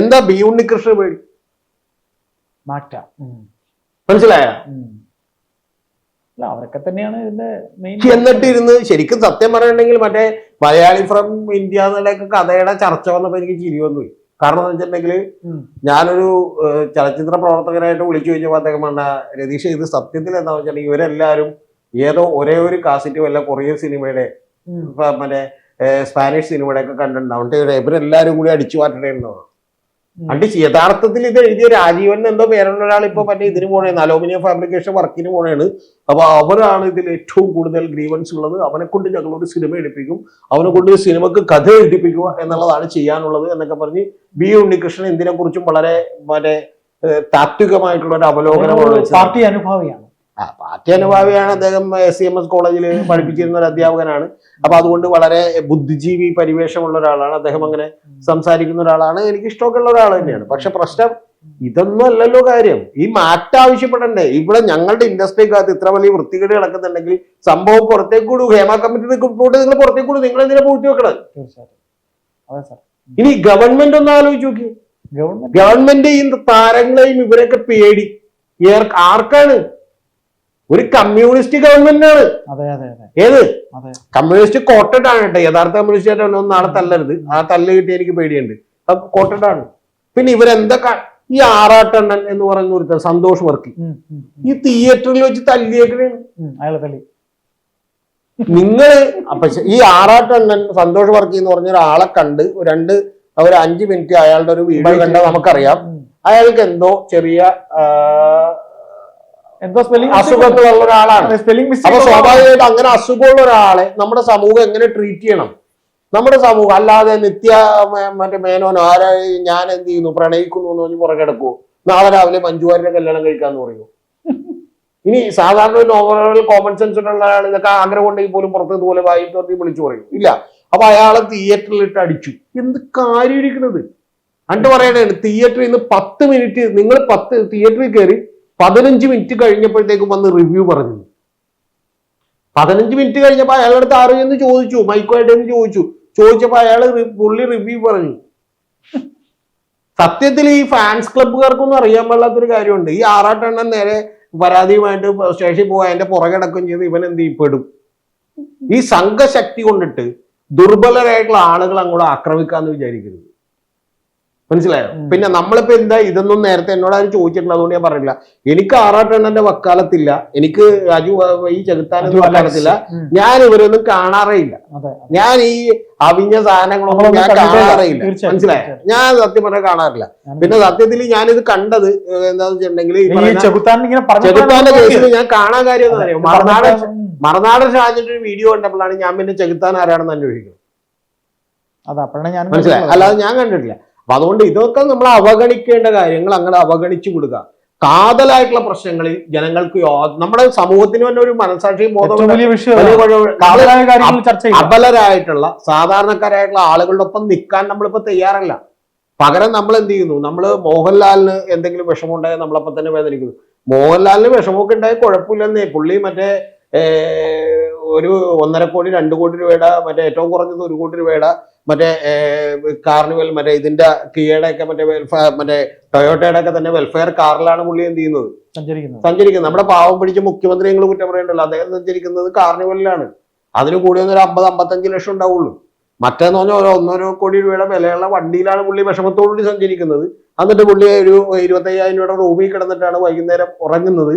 എന്താ ബി ഉണ്ണികൃഷ്ണ പേടി? മാറ്റാം. മനസ്സിലായ. അല്ല അവരൊക്കെ തന്നെയാണ് ഇതിന്റെ മെയിൻ എന്നിട്ട് ഇരുന്ന് ശരിക്കും സത്യം പറയണമെങ്കിൽ മറ്റേ മലയാളി ഫ്രം ഇന്ത്യ എന്നുള്ളൊക്കെ കഥയുടെ ചർച്ച വന്നപ്പോ എനിക്ക് ചിരി വന്നു കാരണം എന്ന് വെച്ചിട്ടുണ്ടെങ്കിൽ. ഞാനൊരു ചലച്ചിത്ര പ്രവർത്തകനായിട്ട് വിളിച്ചു ചോദിച്ചപ്പോൾ അദ്ദേഹം പറഞ്ഞ രതീഷ് ഇത് സത്യത്തിൽ എന്താ വെച്ചിട്ടുണ്ടെങ്കിൽ ഇവരെല്ലാവരും ഏതോ ഒരേ ഒരു കാസറ്റ് വല്ല കൊറിയൻ സിനിമയുടെ. മറ്റേ സ്പാനിഷ് സിനിമയുടെ ഒക്കെ കണ്ടിട്ടുണ്ടാവും ഇവരെല്ലാവരും ഇവരെല്ലാരും കൂടി അടിച്ചു മാറ്റണേണ്ടോ ഉം. അണ്ട് യഥാർത്ഥത്തിൽ ഇത് എഴുതിയ രാജീവൻ എന്തോ പേരുള്ള ഒരാൾ ഇപ്പൊ മറ്റേ ഇതിന് പോണേന്ന് അലോമിനിയം ഫാബ്രിക്കേഷൻ വർക്കിന് പോണേണ്. അപ്പൊ അവരാണ് ഇതിൽ ഏറ്റവും കൂടുതൽ ഗ്രീവൻസ് ഉള്ളത്. അവനെ കൊണ്ട് ഞങ്ങളൊരു സിനിമ എടുപ്പിക്കും. അവനെ കൊണ്ട് സിനിമക്ക് കഥ എഴുതിപ്പിക്കുക എന്നുള്ളതാണ് ചെയ്യാനുള്ളത് എന്നൊക്കെ പറഞ്ഞ് ബി ഉണ്ണികൃഷ്ണൻ എന്തിനെ കുറിച്ചും വളരെ മറ്റേ താത്വികമായിട്ടുള്ള ഒരു അവലോകനമാണ് പാർട്ടി അനുഭാവിയാണ്. ആ, പാർട്ടി അനുഭാവിയാണ് അദ്ദേഹം എസ് സി എം എസ് കോളേജിൽ പഠിപ്പിച്ചിരുന്ന ഒരു അധ്യാപകനാണ്. അപ്പൊ അതുകൊണ്ട് വളരെ ബുദ്ധിജീവി പരിവേഷമുള്ള ഒരാളാണ്. അദ്ദേഹം അങ്ങനെ സംസാരിക്കുന്ന ഒരാളാണ്. എനിക്ക് ഇഷ്ടമൊക്കെ ഉള്ള ഒരാൾ തന്നെയാണ്. പക്ഷെ പ്രശ്നം ഇതൊന്നും അല്ലല്ലോ കാര്യം. ഈ മാറ്റം ആവശ്യപ്പെടണ്ടേ? ഇവിടെ ഞങ്ങളുടെ ഇൻഡസ്ട്രിക്കകത്ത് ഇത്ര വലിയ വൃത്തികേട് കിടക്കുന്നുണ്ടെങ്കിൽ സംഭവം പുറത്തേക്ക് കൂടു ഹേമ കമ്മിറ്റി റിപ്പോർട്ട് നിങ്ങൾ പുറത്തേക്ക് കൂടു നിങ്ങൾ എന്തിനാ പൂട്ടി സാർ. ഇനി ഗവൺമെന്റ് ഒന്ന് ആലോചിച്ച് നോക്കി ഗവൺമെന്റ് ഈ താരങ്ങളെയും ഇവരൊക്കെ പേടി. ആർക്കാണ്? ഒരു കമ്മ്യൂണിസ്റ്റ് ഗവൺമെന്റാണ് ഏത്? കമ്മ്യൂണിസ്റ്റ് കോട്ടഡ് ആണ് കേട്ടോ. യഥാർത്ഥ കമ്മ്യൂണിസ്റ്റ് ആയിട്ട് ഒന്നും നാളെ തല്ലരുത്. ആ തല്ല് കിട്ടി എനിക്ക് പേടിയുണ്ട്. കോട്ടഡ് ആണ്. പിന്നെ ഇവരെന്താ കാ- ഈ ആറാട്ടെണ്ണൻ എന്ന് പറയുന്ന ഒരു സന്തോഷ് വർക്കി. ഈ തിയേറ്ററിൽ വെച്ച് തല്ലിയേക്കണേണ്. നിങ്ങൾ അപ്പൊ ഈ ആറാട്ടെണ്ണൻ സന്തോഷ് വർക്കി എന്ന് പറഞ്ഞ ഒരാളെ കണ്ട് രണ്ട് ഒരു അഞ്ചു മിനിറ്റ് അയാളുടെ ഒരു വീഡിയോ കണ്ടാൽ നമുക്കറിയാം. അയാൾക്ക് എന്തോ ചെറിയ എന്തോ സ്പെല്ലിംഗ് ഒരാളാണ്. സ്പെല്ലിംഗ് അപ്പൊ മിസ്റ്റേക്ക് സ്വാഭാവികമായിട്ട് അങ്ങനെ അസുഖമുള്ള ഒരാളെ നമ്മുടെ സമൂഹം എങ്ങനെ ട്രീറ്റ് ചെയ്യണം? നമ്മുടെ സമൂഹം അല്ലാതെ നിത്യ മറ്റേ മേനോനോ ആരാ ഞാൻ എന്ത് ചെയ്യുന്നു? പ്രണയിക്കുന്നു എന്ന് പറഞ്ഞ് പുറകെ നാളെ രാവിലെ മഞ്ജുവാരിന്റെ കല്യാണം കഴിക്കാന്ന് പറയൂ ഇനി സാധാരണ ഒരു നോവൽ കോമൺ സെൻസ് ഉള്ള ആൾ ഇതൊക്കെ ആഗ്രഹം ഉണ്ടെങ്കിൽ പോലും പുറത്ത് ഇതുപോലെ വായിട്ട് വിളിച്ചു പറയും. ഇല്ല. അപ്പൊ അയാളെ തിയേറ്ററിൽ ഇട്ട് അടിച്ചു. എന്ത് കാര്യം ഇരിക്കുന്നത് അണ്ട് പറയണേ തിയേറ്ററിൽ നിന്ന് പത്ത് മിനിറ്റ് നിങ്ങൾ പത്ത് തിയേറ്ററിൽ കയറി പതിനഞ്ച് മിനിറ്റ് കഴിഞ്ഞപ്പോഴത്തേക്കും വന്ന് റിവ്യൂ പറഞ്ഞു. പതിനഞ്ച് മിനിറ്റ് കഴിഞ്ഞപ്പോൾ അയാളുടെ അടുത്ത് ആരോ എന്ന് ചോദിച്ചു മൈക്കുമായിട്ട് എന്ന് ചോദിച്ചു. ചോദിച്ചപ്പോ അയാൾ പുള്ളി റിവ്യൂ പറഞ്ഞു. സത്യത്തിൽ ഈ ഫാൻസ് ക്ലബ്ബുകാർക്കൊന്നും അറിയാൻ പാടില്ലാത്തൊരു കാര്യമുണ്ട്. ഈ ആറാട്ടെണ്ണം നേരെ പരാതിയുമായിട്ട് സ്റ്റേഷനിൽ പോകാൻ അതിന്റെ പുറകിടക്കുകയും ചെയ്ത് ഇവൻ എന്ത് ചെയ്യപ്പെടും ഈ സംഘശക്തി കൊണ്ടിട്ട് ദുർബലരായിട്ടുള്ള ആളുകൾ അങ്ങോട്ട് ആക്രമിക്കാന്ന് വിചാരിക്കരുത്. മനസ്സിലായോ. പിന്നെ നമ്മളിപ്പോ എന്താ ഇതൊന്നും നേരത്തെ എന്നോട് ആരും ചോദിച്ചിട്ടില്ല അതുകൊണ്ട് ഞാൻ പറഞ്ഞില്ല എനിക്ക് ആറാട്ടെണ്ണന്റെ വക്കാലത്തില്ല എനിക്ക് രാജു ഈ ചെകുത്താനൊന്നും വക്കാലത്തില്ല. ഞാൻ ഇവരൊന്നും കാണാറേ ഇല്ല. ഞാൻ ഈ അവിഞ്ഞ സാധനങ്ങളൊന്നും ഞാൻ നമ്മളൊന്നും കാണാറേ ഇല്ല. മനസ്സിലായോ? ഞാൻ സത്യം പറഞ്ഞാൽ കാണാറില്ല. പിന്നെ സത്യത്തിൽ ഞാനിത് കണ്ടത് എന്താണെന്ന് എന്താന്ന് വെച്ചിട്ടുണ്ടെങ്കിൽ ചെകുത്താന്റെ കേസിൽ ഞാൻ കാണാൻ കാര്യം അറിയോ? മറുനാടൻ മറുനാടൻ ഷാജിന്റെ ഒരു വീഡിയോ കണ്ടപ്പോഴാണ് ഞാൻ പിന്നെ ചെകുത്താൻ ആരാണെന്ന് അന്വേഷിക്കുന്നത്. അതാ ഞാൻ മനസ്സിലായി? അല്ലാതെ ഞാൻ കണ്ടിട്ടില്ല. അപ്പൊ അതുകൊണ്ട് ഇതൊക്കെ നമ്മൾ അവഗണിക്കേണ്ട കാര്യങ്ങൾ അങ്ങനെ അവഗണിച്ചു കൊടുക്കുക. കാതലായിട്ടുള്ള പ്രശ്നങ്ങളിൽ ജനങ്ങൾക്ക് നമ്മുടെ സമൂഹത്തിന് തന്നെ ഒരു മനസാക്ഷി ബോധം അബലരായിട്ടുള്ള സാധാരണക്കാരായിട്ടുള്ള ആളുകളുടെ ഒപ്പം നിൽക്കാൻ നമ്മളിപ്പോ തയ്യാറല്ല. പകരം നമ്മൾ എന്ത് ചെയ്യുന്നു? നമ്മൾ മോഹൻലാലിന് എന്തെങ്കിലും വിഷമമുണ്ടായാൽ നമ്മളപ്പം തന്നെ വേദനിക്കുന്നു. മോഹൻലാലിന് വിഷമമൊക്കെ ഉണ്ടായ കുഴപ്പമില്ലെന്നേ. പുള്ളി മറ്റേ ഒരു ഒന്നര കോടി രണ്ട് കോടി രൂപയുടെ മറ്റേ ഏറ്റവും കുറഞ്ഞത് ഒരു കോടി രൂപയുടെ മറ്റേ കാർണിവൽ മറ്റേ ഇതിന്റെ കിയയുടെ ഒക്കെ മറ്റേ വെൽഫെയർ മറ്റേ ടൊയോട്ടയുടെ ഒക്കെ തന്നെ വെൽഫെയർ കാറിലാണ് പുള്ളി എന്ത് ചെയ്യുന്നത്? സഞ്ചരിക്കുന്നത്. നമ്മുടെ പാവം പിടിച്ച മുഖ്യമന്ത്രി നിങ്ങൾ കുറ്റം പറയണ്ടല്ലോ? അദ്ദേഹം സഞ്ചരിക്കുന്നത് കാർണിവലിലാണ്. അതിന് കൂടി ഒരു അമ്പത് അമ്പത്തഞ്ച് ലക്ഷം ഉണ്ടാവുള്ളൂ. മറ്റേന്ന് പറഞ്ഞാൽ ഒരു ഒന്നര കോടി രൂപയുടെ വിലയുള്ള വണ്ടിയിലാണ് പുള്ളി വിഷമത്തോടുകൂടി സഞ്ചരിക്കുന്നത്. എന്നിട്ട് പുള്ളി ഒരു ഇരുപത്തയ്യായിരം രൂപയുടെ റൂമിൽ കിടന്നിട്ടാണ് വൈകുന്നേരം ഉറങ്ങുന്നത്.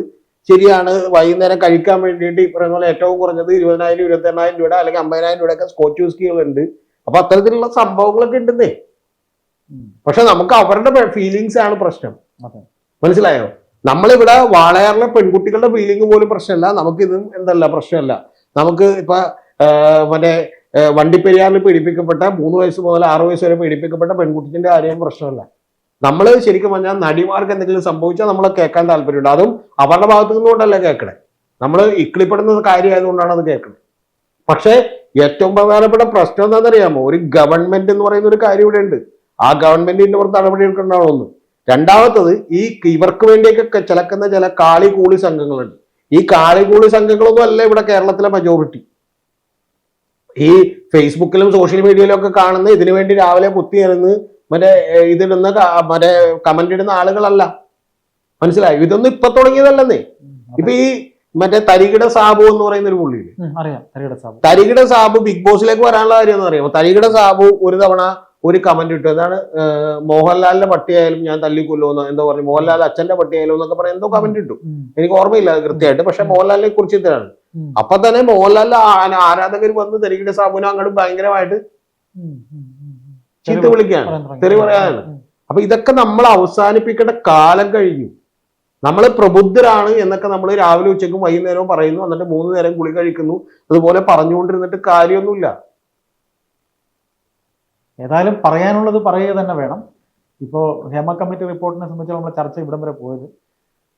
ശരിയാണ് വൈകുന്നേരം കഴിക്കാൻ വേണ്ടിയിട്ട് ഈ പോലെ ഏറ്റവും കുറഞ്ഞത് ഇരുപതിനായിരം ഇരുപത്തി എണ്ണായിരം രൂപയുടെ അല്ലെങ്കിൽ അമ്പതിനായിരം രൂപയുടെ ഒക്കെ സ്കോച്ച് വിസ്കികളുണ്ട്. അപ്പൊ അത്തരത്തിലുള്ള സംഭവങ്ങളൊക്കെ ഉണ്ടെന്നേ. പക്ഷെ നമുക്ക് അവരുടെ ഫീലിങ്സ് ആണ് പ്രശ്നം. മനസ്സിലായോ? നമ്മളിവിടെ വാളയാറിലെ പെൺകുട്ടികളുടെ ഫീലിംഗ് പോലും പ്രശ്നമല്ല. നമുക്ക് ഇത് എന്തല്ല പ്രശ്നമല്ല. നമുക്ക് ഇപ്പൊ മറ്റേ വണ്ടിപ്പെരിയാറിൽ പീഡിപ്പിക്കപ്പെട്ട മൂന്ന് വയസ്സ് മുതൽ ആറ് വയസ്സ് വരെ പീഡിപ്പിക്കപ്പെട്ട പെൺകുട്ടിന്റെ കാര്യം പ്രശ്നമല്ല. നമ്മൾ ശരിക്കും പറഞ്ഞാൽ നടിമാർക്ക് എന്തെങ്കിലും സംഭവിച്ചാൽ നമ്മളെ കേൾക്കാൻ താല്പര്യമുണ്ട്. അതും അവരുടെ ഭാഗത്തു നിന്നുകൊണ്ടല്ല കേൾക്കണേ. നമ്മൾ ഇക്കിളിപ്പെടുന്ന കാര്യമായതുകൊണ്ടാണ് അത് കേൾക്കുന്നത് പക്ഷേ ഏറ്റവും പ്രധാനപ്പെട്ട പ്രശ്നം എന്താണെന്നറിയാമോ? ഒരു ഗവൺമെന്റ് എന്ന് പറയുന്ന ഒരു കാര്യം ഇവിടെ ഉണ്ട്. ആ ഗവൺമെന്റിന്റെ പുറത്ത് നടപടി എടുക്കേണ്ടതാണ് ഒന്ന് രണ്ടാമത്തത് ഈ ഇവർക്ക് വേണ്ടിയൊക്കെ ചിലക്കുന്ന ചില കാളി കൂളി സംഘങ്ങളുണ്ട്. ഈ കാളി കൂളി സംഘങ്ങളൊന്നും അല്ല ഇവിടെ കേരളത്തിലെ മജോറിറ്റി ഈ ഫേസ്ബുക്കിലും സോഷ്യൽ മീഡിയയിലും ഒക്കെ കാണുന്ന ഇതിനു വേണ്ടി രാവിലെ കുത്തി ഇരുന്ന് മറ്റേ ഇതിടുന്ന മറ്റേ കമന്റ് ഇടുന്ന ആളുകളല്ല. മനസ്സിലായി? ഇതൊന്നും ഇപ്പൊ തുടങ്ങിയതല്ലെന്നേ. ഇപ്പൊ ഈ മറ്റേ തരികിട സാബു എന്ന് പറയുന്ന ഒരു പുള്ളിയില്ലേ? അറിയാം. തരികട സാബു. തരികിട സാബു ബിഗ് ബോസിലേക്ക് വരാനുള്ള കാര്യം എന്ന് അറിയാമോ തരികിട സാബു ഒരു തവണ ഒരു കമന്റ് ഇട്ടു. അതാണ് ഏർ, മോഹൻലാലിന്റെ പട്ടിയായാലും ഞാൻ തല്ലിക്കൊല്ലുമെന്ന് എന്തോ പറഞ്ഞു. മോഹൻലാൽ അച്ഛന്റെ പട്ടിയായാലും എന്നൊക്കെ പറഞ്ഞ എന്തോ കമന്റ് ഇട്ടു. എനിക്ക് ഓർമ്മയില്ല കൃത്യമായിട്ട്. പക്ഷെ മോഹൻലാലിനെ കുറിച്ച് ഇതാണ് അപ്പൊ തന്നെ മോഹൻലാലിന്റെ ആരാധകർ വന്ന് തരികിട സാബുവിനെ അങ്ങോട്ട് ഭയങ്കരമായിട്ട്. ചീത്ത വിളിക്കാണ് വിളിക്കുകയാണ്. തെറി പറയാനാണ് അപ്പൊ ഇതൊക്കെ നമ്മൾ അവസാനിപ്പിക്കേണ്ട കാലം കഴിഞ്ഞു. നമ്മൾ പ്രബുദ്ധരാണ് എന്നൊക്കെ നമ്മൾ രാവിലെ ഉച്ചയ്ക്കും വൈകുന്നേരവും പറയുന്നു എന്നിട്ട് മൂന്ന് നേരം ഗുളി കഴിക്കുന്നു അതുപോലെ പറഞ്ഞുകൊണ്ടിരുന്നിട്ട് കാര്യമൊന്നുമില്ല. ഏതായാലും പറയാനുള്ളത് പറയുക തന്നെ വേണം. ഇപ്പോ ഹേമ കമ്മിറ്റി റിപ്പോർട്ടിനെ സംബന്ധിച്ച് നമ്മൾ ചർച്ച ഇവിടം വരെ പോയത്.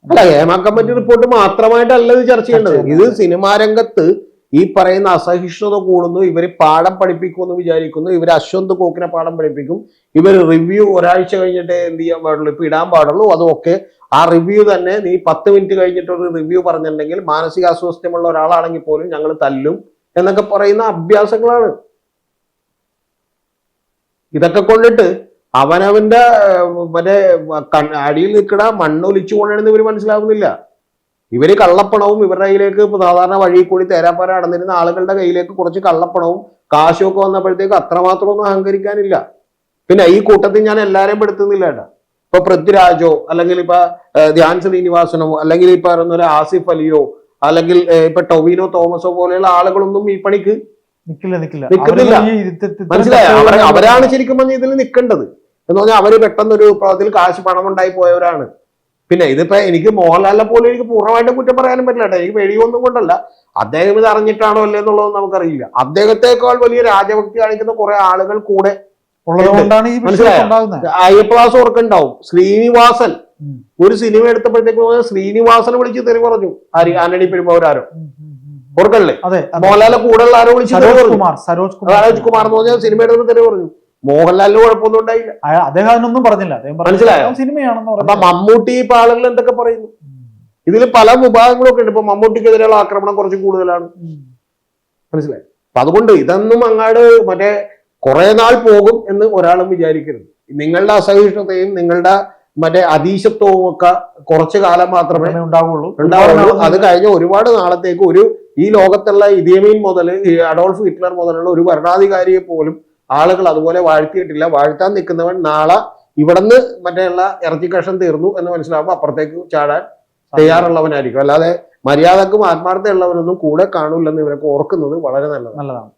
അല്ല ഹേമ കമ്മിറ്റി റിപ്പോർട്ട് മാത്രമായിട്ടല്ല ഇത് ചർച്ച ചെയ്യേണ്ടത്. ഇത് സിനിമാ രംഗത്ത് ഈ പറയുന്ന അസഹിഷ്ണുത കൂടുന്നു ഇവർ പാഠം പഠിപ്പിക്കുമെന്ന് വിചാരിക്കുന്നു ഇവർ അശ്വന്ത് കോക്കിനെ പാഠം പഠിപ്പിക്കും ഇവർ റിവ്യൂ ഒരാഴ്ച കഴിഞ്ഞിട്ട് എന്ത് ചെയ്യാൻ പാടുള്ളൂ ഇപ്പൊ ഇടാൻ പാടുള്ളൂ അതൊക്കെ ആ റിവ്യൂ തന്നെ നീ പത്ത് മിനിറ്റ് കഴിഞ്ഞിട്ട് ഒരു റിവ്യൂ പറഞ്ഞിട്ടുണ്ടെങ്കിൽ മാനസിക അസ്വസ്ഥ്യമുള്ള ഒരാളാണെങ്കിൽ പോലും ഞങ്ങൾ തല്ലും എന്നൊക്കെ പറയുന്ന അഭ്യാസങ്ങളാണ്. ഇതൊക്കെ കൊണ്ടിട്ട് അവനവന്റെ മറ്റേ അടിയിൽ നിൽക്കണ മണ്ണൊലിച്ചു കൊണ്ടാണെന്ന് ഇവർ മനസ്സിലാവുന്നില്ല. ഇവർ കള്ളപ്പണവും ഇവരുടെ കയ്യിലേക്ക് സാധാരണ വഴി കൂടി തേരാപ്പാര നടന്നിരുന്ന ആളുകളുടെ കയ്യിലേക്ക് കുറച്ച് കള്ളപ്പണവും കാശും ഒക്കെ വന്നപ്പോഴത്തേക്ക് അത്രമാത്രം ഒന്നും അഹങ്കരിക്കാനില്ല. പിന്നെ ഈ കൂട്ടത്തിൽ ഞാൻ എല്ലാവരെയും പെടുത്തുന്നില്ല കേട്ടോ. ഇപ്പൊ പൃഥ്വിരാജോ അല്ലെങ്കിൽ ഇപ്പൊ ധ്യാൻ ശ്രീനിവാസനോ അല്ലെങ്കിൽ ഇപ്പൊ പറയുന്ന പോലെ ആസിഫ് അലിയോ അല്ലെങ്കിൽ ഇപ്പൊ ടൊവിനോ തോമസോ പോലെയുള്ള ആളുകളൊന്നും ഈ പണിക്ക് നിൽക്കില്ല മനസ്സിലായോ? അവരാണ് ശരിക്കും പറഞ്ഞ ഇതിൽ നിൽക്കേണ്ടത്. എന്ന് പറഞ്ഞാൽ അവർ പെട്ടെന്ന് ഒരു പ്രവൃത്തിയിൽ കാശ് പണം ഉണ്ടായി പോയവരാണ്. പിന്നെ ഇതിപ്പോ എനിക്ക് മോഹൻലാലിനെ പോലും എനിക്ക് പൂർണമായിട്ടും കുറ്റം പറയാനും പറ്റില്ല കേട്ടോ എനിക്ക് പേടിയൊന്നും കൊണ്ടല്ല. അദ്ദേഹം ഇത് അറിഞ്ഞിട്ടാണോ അല്ലേ എന്നുള്ളത് നമുക്കറിയില്ല. അദ്ദേഹത്തെക്കാൾ വലിയ രാജഭക്തി കാണിക്കുന്ന കുറെ ആളുകൾ കൂടെ അയ്യപ്പവാസ് ഓർക്കുണ്ടാവും ശ്രീനിവാസൻ. ഒരു സിനിമ എടുത്തപ്പോഴത്തേക്ക് ശ്രീനിവാസനെ വിളിച്ച് തെറി പറഞ്ഞു. ആര്? ആന്റണി ഉം. ഓർക്കല്ലേ മോഹൻലാലെ കൂടെയുള്ള ആരോ വിളിച്ച് സരോജ് കുമാർ സരോജ് കുമാർ എന്ന് പറഞ്ഞാൽ സിനിമ എടുത്തപ്പോൾ തെറി പറഞ്ഞു. മോഹൻലാലിന് കുഴപ്പമൊന്നും ഉണ്ടായില്ല. അദ്ദേഹം അതിനൊന്നും പറഞ്ഞില്ല. മനസ്സിലായോ? സിനിമയാണെന്ന് പറഞ്ഞു മമ്മൂട്ടി ഇപ്പൊ ആളുകൾ എന്തൊക്കെ പറയുന്നു ഇതിൽ പല വിഭാഗങ്ങളും ഒക്കെ ഉണ്ട്. ഇപ്പൊ മമ്മൂട്ടിക്കെതിരെയുള്ള ആക്രമണം കുറച്ച് കൂടുതലാണ്. മനസ്സിലായി? അപ്പൊ അതുകൊണ്ട് ഇതൊന്നും അങ്ങാട് മറ്റേ കുറെ നാൾ പോകും എന്ന് ഒരാളും വിചാരിക്കരുത്. നിങ്ങളുടെ അസഹിഷ്ണുതയും നിങ്ങളുടെ മറ്റേ അതീശത്വവും ഒക്കെ കുറച്ചു കാലം മാത്രമേ മാത്രമേ ഉണ്ടാവുള്ളൂ. ഉണ്ടാവുള്ളൂ. അത് കഴിഞ്ഞ ഒരുപാട് നാളത്തേക്ക് ഒരു ഈ ലോകത്തുള്ള ഇതേമീൻ മുതൽ അഡോൾഫ് ഹിറ്റ്ലർ മുതലുള്ള ഒരു ഭരണാധികാരിയെ പോലും ആളുകൾ അതുപോലെ വാഴ്ത്തിയിട്ടില്ല. വാഴ്ത്താൻ നിൽക്കുന്നവൻ നാളെ ഇവിടുന്ന് മറ്റേയുള്ള ഇറച്ചി കഷം തീർന്നു എന്ന് മനസ്സിലാവുമ്പോൾ അപ്പുറത്തേക്ക് ചാടാൻ തയ്യാറുള്ളവനായിരിക്കും. അല്ലാതെ മര്യാദക്കും ആത്മാർത്ഥമുള്ളവരൊന്നും കൂടെ കാണൂലെന്ന് ഇവരൊക്കെ ഓർക്കുന്നത് വളരെ നല്ലതാണ്. നല്ലതാണ്.